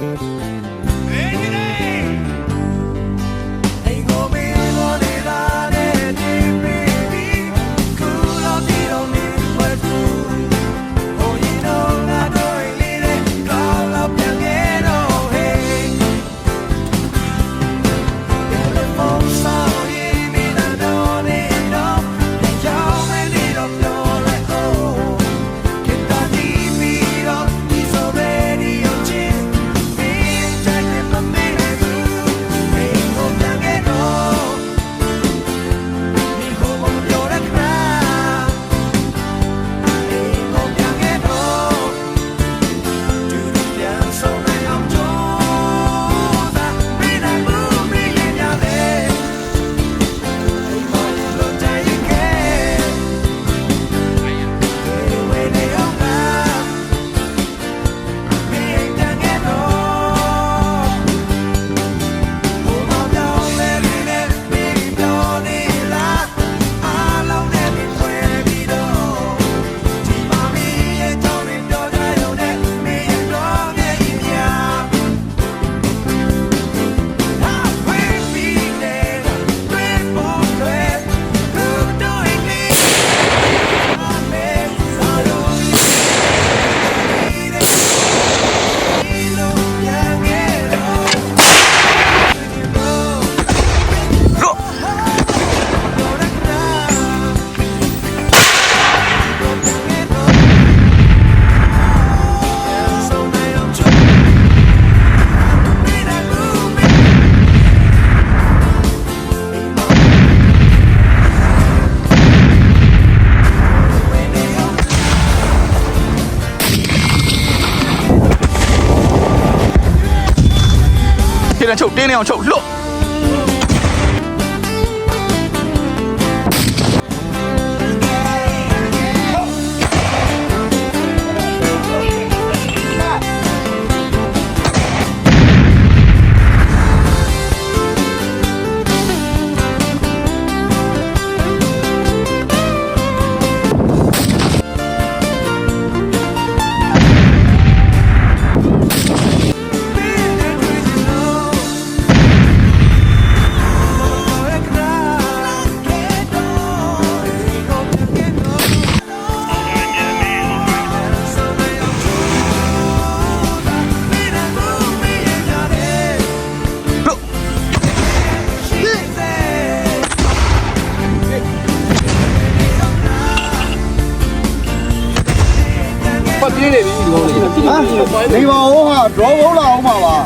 Música 天ချုပ်တင်းနေအောင်ချုပ်လွတ်ပတ် ဟမ်ဒီပါဦးဟာဒရောဘုံလာအောင်ပါပါ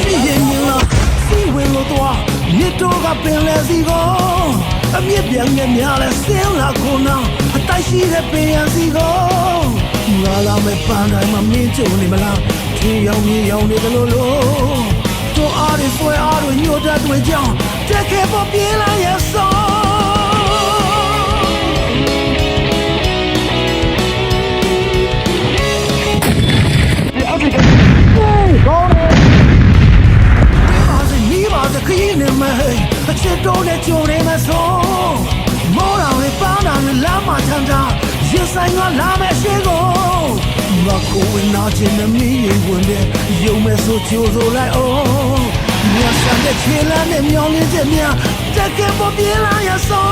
စီရင်မြင်လာစီဝင်လို့တော့မြစ်တော့ကပင်လဲစီကိုအမြင့်ပြန်မြများလဲဆင်းလာခုနာအတိုက်ရှိတဲ့ပင်ရစီကို ငါလာမဲ့ပန်းတိုင်းမှာမြင့်ချုံနေမလားထင်းရောင်မြင်ရောင်နေတယ်လို့လို့တို့အားတွေဆွဲအားတွေညှို့တတ်တွေကြောင်းတက်ခဲ့ပေါ်ပြေးလာရဲ့စောပါ ကြိုးဆိုလိုက်အောင်မြတ်ဆန်တဲ့ခြေလမ်းနဲ့မျောလင်းချက်များတက်ကယ်ပေါ်ပြေးလာရဆို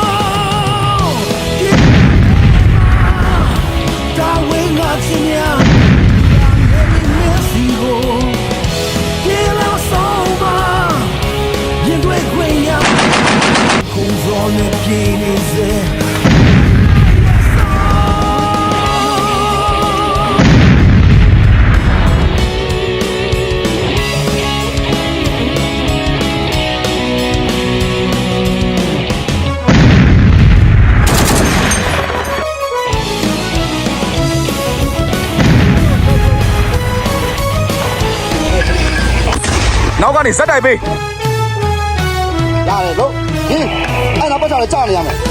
တာဝင်းကချင်းများမြ ကိုပြေလာဆောင်ပါရင်တွေခွင့်ရခုံစောနဲ့ပြေနေစေနောက်ကနေဇက်တိုက်ပေးရတယ်လို့ဟင်းအဲ့နောက်ပတ်ချလည်းကြာနေရမယ်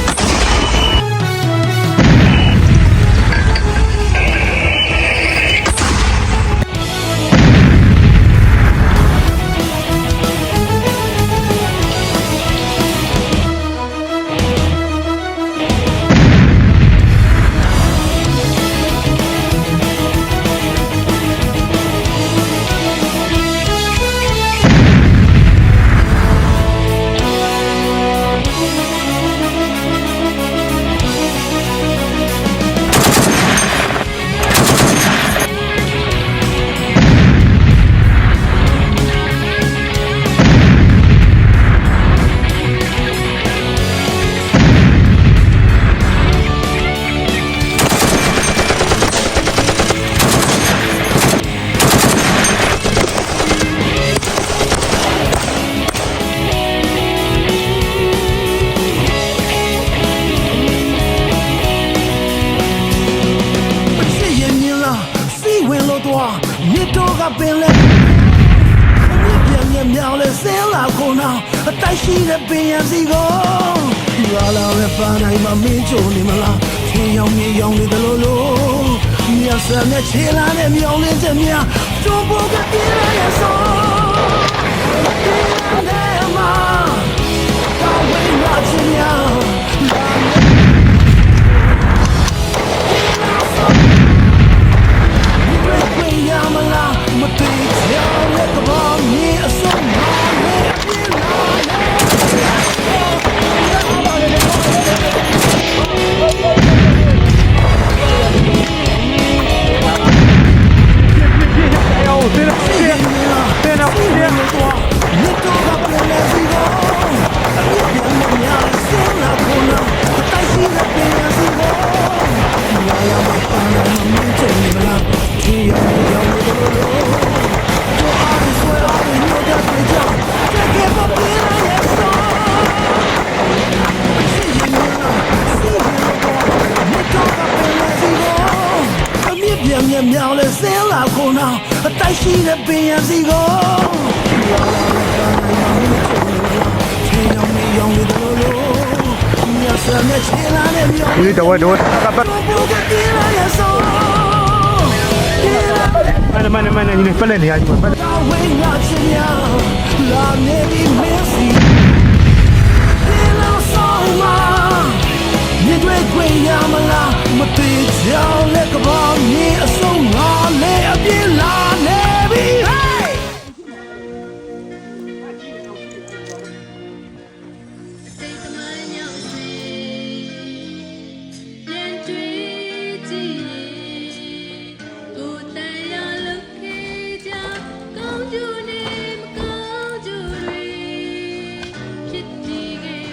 ထင်းရောင်မြေရောင်နေတယ်လို့လို့မြတ်ဆန်နဲ့ခြေလာနဲ့မြောင်လေးချက်များကျုံပေါ်ကပြေးရရဲ့ဆောတဲ့မှာကောင်းဝင်လာချင်များခွင့်ရမလားမသိချင်တဲ့ကဘာ ဒီတော့တော့ကပတ်ဘုရားပြေးလာရဲ့ဆောပြေးလာမနမနညီပလက်နေရကြီးပလက်တော့ဝင်းလာချင်ရလာနေပြီမင်းစီပြေးလာဆောင်မမြစ်တွေခွေရမလားမတေးချောင်းလက်ကဘာမြေအစုံငါလေအပြေးလာ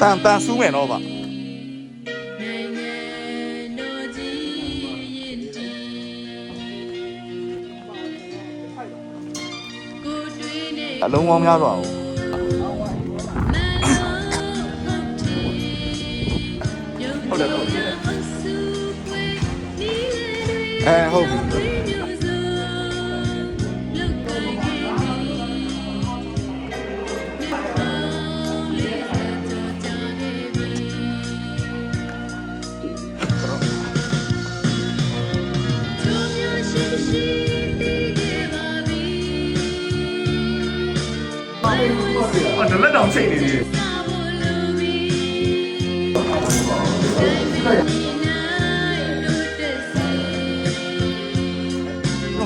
တန်တန်ဆူးမယ်တော့ဗျနိုင်ငံတော်ကြီးရင်တီကိုယ်တွေ့နေအလုံးပေါင်းများစွာကိုဟုတ်တယ်ဟုတ်တယ်အဲအဲဟုတ်ပြီ အဲ့ဒါလက်တောင်ချိန်နေတယ်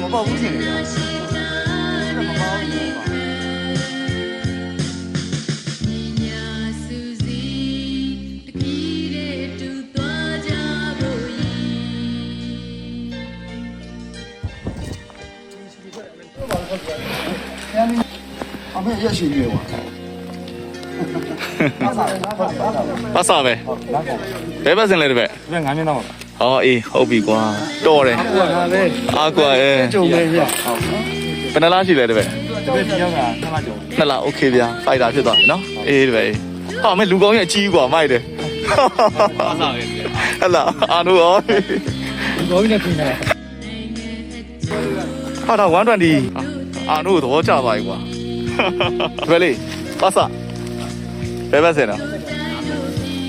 မပေါ့ဘူးရှင် မေရရှိနေပါ ပတ်စာပဲဘယ်ပတ်စင်လဲတပည့် ဘယ်ငါးမျက်နှာပါ ဟောအေးဟုတ်ပြီကွာတော်တယ် ဟုတ်ပါပဲ အာကွာအဲ ကြုံနေပြ ဘယ်နှလားရှိလဲတပည့် တပည့်ပြောင်းတာခဏကြုံ နှစ်လားโอเคဗျာဖိုက်တာဖြစ်သွားပြီနော်အေးတပည့်ဟာမဲလူကောင်းရဲ့အကြီးကွာမိုက်တယ်ပတ်စာပဲဟလာအာနူရော ဘောကြီးနဲ့ပြင်နေတာ ဟာတော့120အာနူသဘောကျသွားပြီကွာ တပည့်လေးပတ်စာဘယ်ပတ်စင်တော့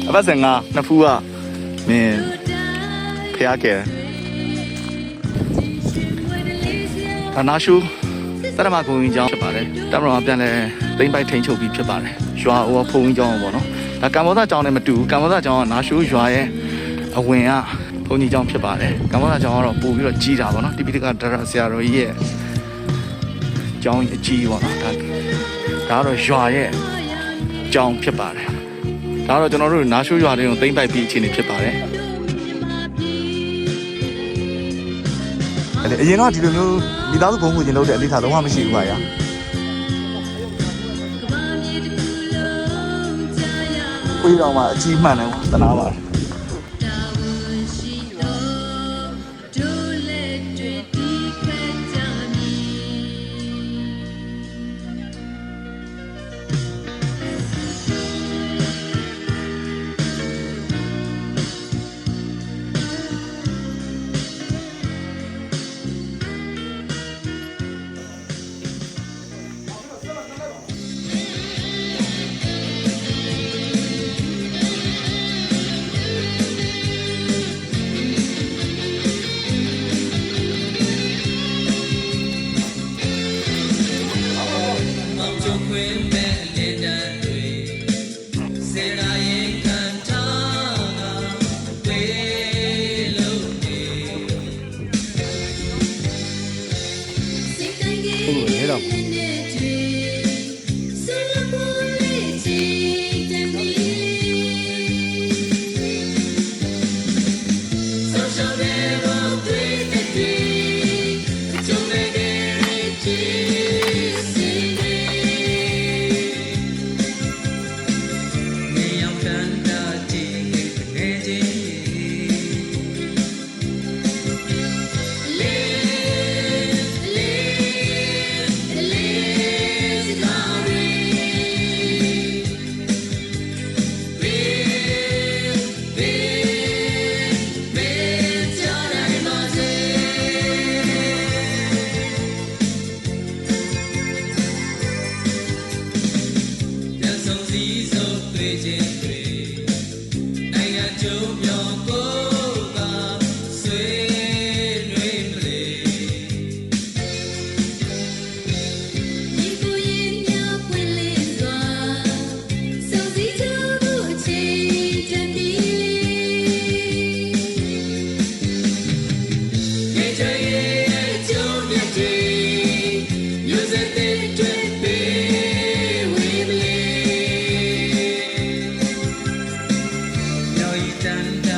အပတ်စင်ငါနှစ်ဖူးကမင်းဖျားကဲဒါနာရှုတရမကုံကြီးကျောင်းဖြစ်ပါတယ်တမတော်ကပြန်လဲသိမ့်ပိုက်ထိန်ချုပ်ပြီးဖြစ်ပါတယ်ရွာဟိုဖုံကြီးကျောင်းပေါ့နော်ဒါကမ္ဘောဇကျောင်းနဲ့မတူဘူးကမ္ဘောဇကျောင်းကနာရှုရွာရဲ့အဝင်ကဘုံကြီးကျောင်းဖြစ်ပါတယ်ကမ္ဘောဇကျောင်းကတော့ပို့ပြီးတော့ကြီးတာပေါ့နော်တိပိတကဒရဆရာတော်ကြီးရဲ့ ကျောင်းအကြီးပေါ့နော်ဒါဒါကတော့ရွာရဲ့ကျောင်းဖြစ်ပါတယ်ဒါကတော့ကျွန်တော်တို့နာရှုရွာလေးကိုသိမ့်ပိုက်ပြီးအခြေအနေဖြစ်ပါတယ်အဲ့အရင်တော့ဒီလိုမျိုးမိသားစုဘုံကူခြင်းလုပ်တဲ့အလေးထားလုံးဝမရှိဘူးပါဗျာခွေးတော်မှာအကြီးမှန်တယ်တနာပါတယ် tan